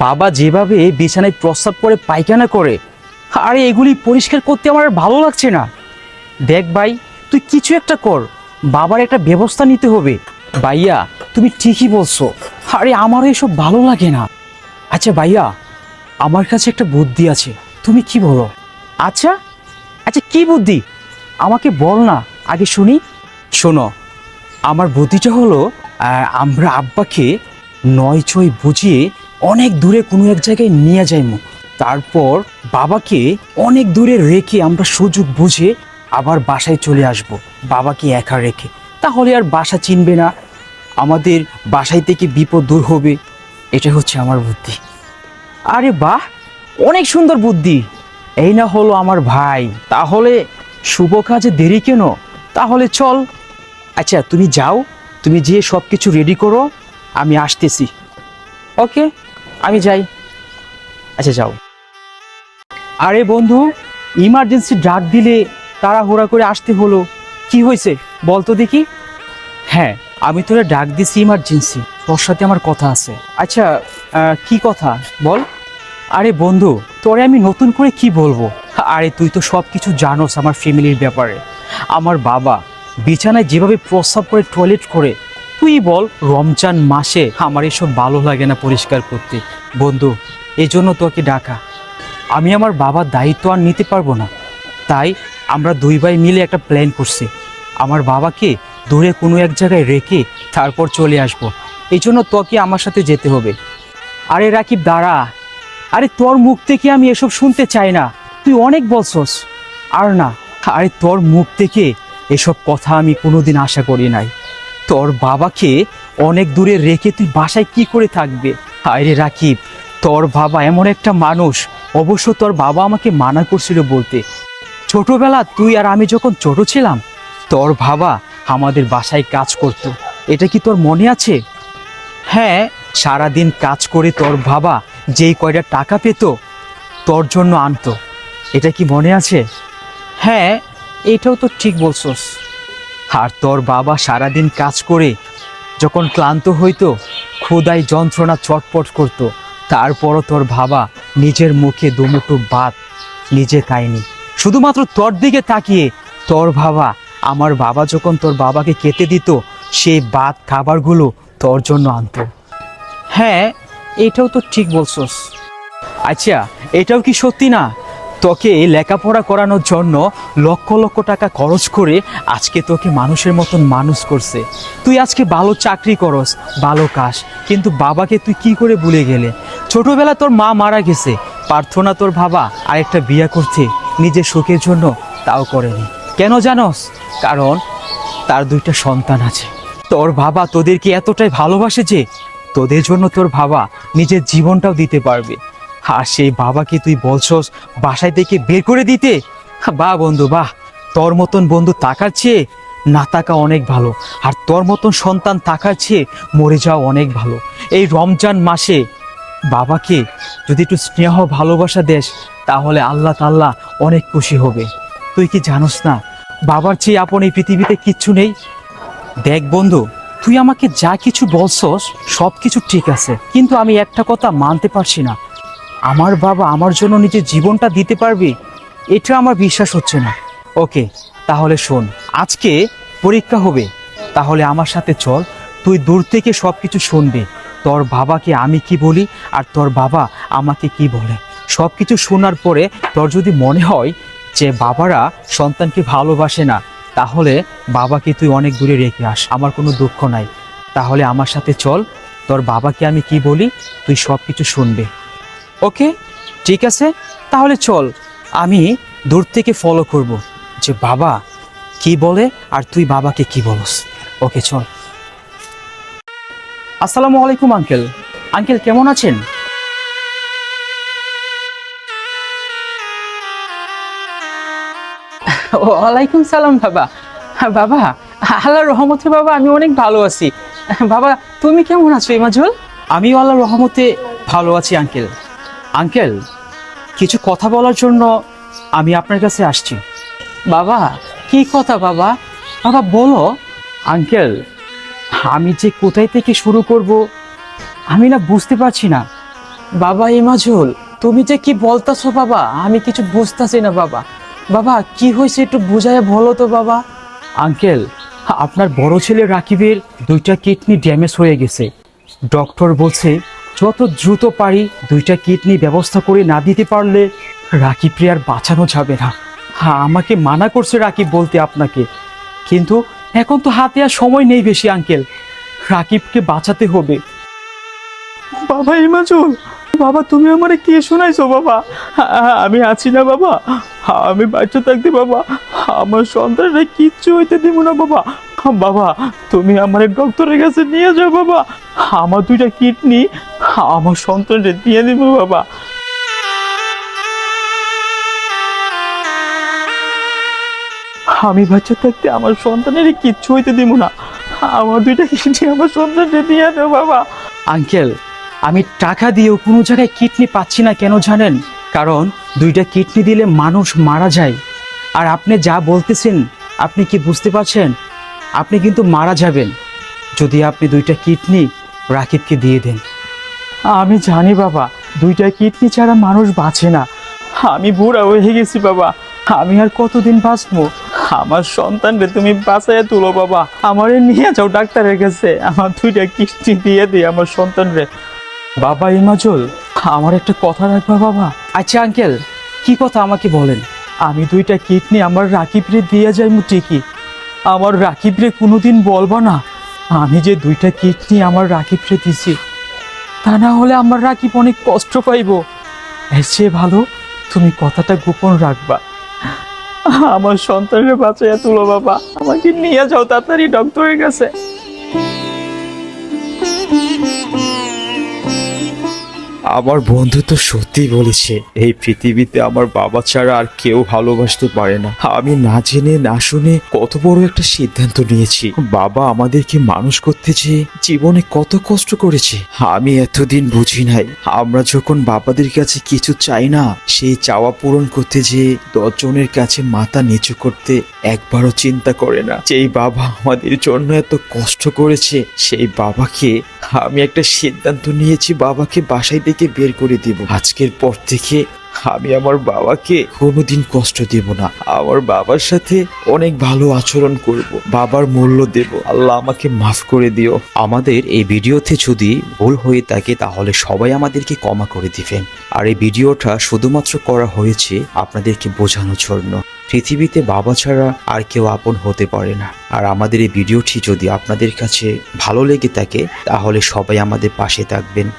বাবা যেভাবে বিছানায় প্রস্রাব করে পায়খানা করে, আরে এগুলি পরিষ্কার করতে আমার ভালো লাগছে না। দেখ ভাই, তুই কিছু একটা কর, বাবার একটা ব্যবস্থা নিতে হবে। ভাইয়া, তুমি ঠিকই বলছো, আরে আমারও এসব ভালো লাগে না। আচ্ছা ভাইয়া, আমার কাছে একটা বুদ্ধি আছে, তুমি কি বলো? আচ্ছা? আচ্ছা কি বুদ্ধি? আমাকে বল না, আগে শুনি। শোনো, আমার বুদ্ধিটা হলো আমরা আব্বাকে নয় ছয় বুঝিয়ে অনেক দূরে কোনো এক জায়গায় নিয়ে যাইমু। তারপর বাবাকে অনেক দূরে রেখে আমরা সুযোগ বুঝে আবার বাসায় চলে আসব। বাবাকে একা রেখে। তাহলে আর বাসা চিনবে না। আমাদের বাসায় থেকে বিপদ দূর হবে। এটা হচ্ছে আমার বুদ্ধি। আরে বাহ! অনেক সুন্দর বুদ্ধি। এই না হলো আমার ভাই। তাহলে শুভ কাজে দেরি কেন? তাহলে চল। আচ্ছা তুমি যাও। তুমি যেয়ে সব কিছু রেডি করো। আমি আসতেছি। ওকে আমি যাই। আচ্ছা যাও। আরে বন্ধু ইমার্জেন্সি ডাক দিলে তাড়াহুড়া করে আসতে হলো। কি হয়েছে? বলতো দেখি। হ্যাঁ আমি তোরা ডাক দিছি ইমার্জেন্সি তোর সাথে আমার কথা আছে। আচ্ছা কি কথা? বল। আরে বন্ধু, তোরে আমি নতুন করে কি বলব? আরে তুই তো সব কিছু জানোস আমার ফ্যামিলির ব্যাপারে। আমার বাবা বিছানায় যেভাবে প্রস্রাব করে টয়লেট করে তুই বল, রমজান মাসে আমার এসব ভালো লাগে না পরিষ্কার করতে। বন্ধু এই জন্য তোকে ডাকা। আমি আমার বাবার দায়িত্ব আর নিতে পারব না। তাই আমরা দুই ভাই মিলে একটা প্ল্যান করছি। আমার বাবাকে দূরে কোনো এক জায়গায় রেখে তারপর চলে আসব। এই জন্য তোকে আমার সাথে যেতে হবে। আরে রাকিব, দাঁড়া। আরে তোর মুখ থেকে আমি এসব শুনতে চাই না। তুই অনেক বলছস। আর না, আরে তোর মুখ থেকে এসব কথা আমি কোনোদিন আশা করি নাই। তোর বাবাকে অনেক দূরে রেখে তুই বাসায় কি করে থাকবে? আরে রাকিব, তোর বাবা এমন একটা মানুষ। অবশ্য তোর বাবা আমাকে মানা করছিল বলতে। ছোটবেলা তুই আর আমি যখন ছোট ছিলাম, তোর বাবা আমাদের বাসায় কাজ করত। এটা কি তোর মনে আছে? হ্যাঁ সারাদিন কাজ করে তোর বাবা যেই কয়টা টাকা পেত, তোর জন্য আনতো। এটা কি মনে আছে? হ্যাঁ এটাও তো ঠিক বলছস। আর তোর বাবা সারাদিন কাজ করে যখন ক্লান্ত হইতো ক্ষুদায় যন্ত্রণা চটপট করত। তারপরও তোর বাবা নিজের মুখে দুমুঠো ভাত নিজে খায়নি। শুধুমাত্র তোর দিকে তাকিয়ে তোর বাবা, আমার বাবা যখন তোর বাবাকে খেতে দিত সেই ভাত খাবারগুলো তোর জন্য আনতো। হ্যাঁ এটাও তো ঠিক বলছস। আচ্ছা এটাও কি সত্যি না? তোকে লেখাপড়া করানোর জন্য লক্ষ লক্ষ টাকা খরচ করে আজকে তোকে মানুষের মতন মানুষ করছে। তুই আজকে ভালো চাকরি করস, ভালো কাজ, কিন্তু বাবাকে তুই কি করে ভুলে গেলে? ছোটবেলা তোর মা মারা গেছে, প্রার্থনা তোর বাবা আরেকটা বিয়ে করছে নিজের সুখের জন্য তাও করেনি। কেন জানোস? কারণ তার দুইটা সন্তান আছে। তোর বাবা তোদেরকে এতটাই ভালোবাসে যে তোদের জন্য তোর বাবা নিজের জীবনটাও দিতে পারবে। আর সেই বাবাকে তুই বলছস বাসায় থেকে বের করে দিতে? বাহ বন্ধু, বাহ। তোর মতন বন্ধু তাকার চেয়ে না থাকা অনেক ভালো। আর তোর মতন সন্তান থাকার চেয়ে মরে যাওয়া অনেক ভালো। এই রমজান মাসে বাবাকে যদি একটু স্নেহ, ভালোবাসা দেস, তাহলে আল্লাহ তাল্লাহ অনেক খুশি হবে। তুই কি জানোস না, বাবার চেয়ে আপন এই পৃথিবীতে কিচ্ছু নেই? দেখ বন্ধু, তুই আমাকে যা কিছু বলছস সব কিছু ঠিক আছে। কিন্তু আমি একটা কথা মানতে পারছি না। আমার বাবা আমার জন্য নিজের জীবনটা দিতে পারবে? এটা আমার বিশ্বাস হচ্ছে না। ওকে, তাহলে শোন, আজকে পরীক্ষা হবে। তাহলে আমার সাথে চল, তুই দূর থেকে সব কিছু শুনবি। তোর বাবাকে আমি কি বলি আর তোর বাবা আমাকে কি বলে? সব কিছু শোনার পরে তোর যদি মনে হয় যে বাবারা সন্তানকে ভালোবাসে না, তাহলে বাবাকে তুই অনেক দূরে রেখে আস। আমার কোনো দুঃখ নাই। তাহলে আমার সাথে চল, তোর বাবাকে আমি কি বলি, তুই সব কিছু শুনবে। ওকে? ঠিক আছে? তাহলে চল, আমি দূর থেকে ফলো করব। যে বাবা কি বলে আর তুই বাবাকে কি বলস? ওকে, চল। আসসালামু আলাইকুম, আঙ্কেল। আঙ্কেল, কেমন আছেন? ওয়ালাইকুম সালাম, বাবা। বাবা আল্লাহ রহমতে, বাবা, আমি অনেক ভালো আছি। বাবা, তুমি কেমন আছো ইমাজুল আমিও আল্লাহ রহমতে ভালো আছি, আঙ্কেল। আঙ্কেল, কিছু কথা বলার জন্য আমি আপনার কাছে আসছি। বাবা, কি কথা বাবা? বাবা, বলো। আঙ্কেল, আমি যে কোথায় থেকে শুরু করব, আমি না বুঝতে পারছি না। বাবা ইমাজুল তুমি যে কি বলতাছো বাবা, আমি কিছু বুঝতাছি না বাবা। বাবা, কি হয়েছে একটু বুঝায় বলো তো বাবা। আঙ্কেল, আপনার বড় ছেলে রাকিবের দুইটা কিডনি ড্যামেজ হয়ে গেছে। ডক্টর বলছে যত দ্রুত পারি দুইটা কিডনি ব্যবস্থা করে না দিতে পারলে রাকিবকে আর বাঁচানো যাবে না। হ্যাঁ আমাকে মানা করছে রাকিব বলতে আপনাকে। কিন্তু এখন তো হাতে আর সময় নেই বেশি, আঙ্কেল। রাকিবকে বাঁচাতে হবে। বাবা ইমাজুল বাবা, তুমি আমারে কে শোনাইছো, বাবা? আ- আমি আছি না, বাবা। আমি বাচ্চা থাকতে, বাবা। আমার সন্তানরা কিচ্ছু হইতে দিব না, বাবা। বাবা, তুমি আমার ডক্টরের কাছে নিয়ে যাও, বাবা। আমার দুইটা কিডনি আমার সন্তানরে দিয়ে দিব বাবা। আমি বাচ্চা থাকতে আমার সন্তানের কিচ্ছু হইতে দিব না। আমার দুইটা কিডনি আমার সন্তানকে দিয়ে দাও বাবা। আঙ্কেল, আমি টাকা দিয়েও কোনো জায়গায় কিডনি পাচ্ছি না কেন জানেন? কারণ দুইটা কিডনি দিলে মানুষ মারা যায়। আর আপনি যা বলতেছেন, আপনি কি বুঝতে পারছেন? আপনি কিন্তু মারা যাবেন। যদি আপনি দুইটা কিডনি রাকিবকে দিয়ে দেন। আমি জানি বাবা দুইটা কিডনি ছাড়া মানুষ বাঁচে না। আমি বুড়া হয়ে গেছি বাবা আমি আর কতদিন বাঁচবো? আমার সন্তানরে তুমি বাঁচাইয়া তুলো বাবা আমারে নিয়ে যাও ডাক্তারের কাছে। আমার দুইটা কিডনি দিয়ে দিই আমার সন্তানরে। বাবা ইমাজল আমার একটা কথা রাখবা বাবা। আচ্ছা আঙ্কেল কি কথা আমাকে বলেন? আমি দুইটা কিডনি আমার রাকিবরে দিয়ে যাইমু ঠিকই। আমার রাকিবরে কোনোদিন বলবা না আমি যে দুইটা কিডনি আমার রাকিবরে দিছি। তা না হলে আমার রাকিব অনেক কষ্ট পাইব। চেয়ে ভালো তুমি কথাটা গোপন রাখবা। আমার সন্তানের বাঁচাইয়া তুলো বাবা। আমাকে নিয়ে যাও, তাড়াতাড়ি ডক্টরের কাছে। আমার বন্ধু তো সত্যি বলেছে, এই পৃথিবীতে আমার বাবা ছাড়া আর কেউ ভালোবাসতে পারে না। আমি না জেনে, না শুনে কত বড় একটা সিদ্ধান্ত নিয়েছি। বাবা আমাদেরকে মানুষ করতে যে জীবনে কত কষ্ট করেছে। আমি এতদিন বুঝি নাই, আমরা যখন বাবাদের কাছে কিছু চাই না, সেই চাওয়া পূরণ করতে যে দশজনের কাছে মাথা নিচু করতে একবারও চিন্তা করে না। যেই বাবা আমাদের জন্য এত কষ্ট করেছে, সেই বাবাকে আমি একটা সিদ্ধান্ত নিয়েছি, বাবাকে বাসায় থেকে বের করে দেব। আজকের পর থেকে আমি আমার বাবাকে কোনোদিন কষ্ট দেব না। আমার বাবার সাথে অনেক ভালো আচরণ করব। বাবার মূল্য দেব। আল্লাহ আমাকে মাফ করে দিও। আমাদের এই ভিডিওতে যদি ভুল হয়ে থাকে, তাহলে সবাই আমাদেরকে ক্ষমা করে দিবেন। আর এই ভিডিওটা শুধুমাত্র করা হয়েছে আপনাদেরকে বোঝানোর জন্য। পৃথিবীতে বাবা ছাড়া আর কেউ আপন হতে পারে না। আর আমাদের এই ভিডিওটি যদি আপনাদের কাছে ভালো লেগে থাকে, তাহলে সবাই আমাদের পাশে থাকবেন।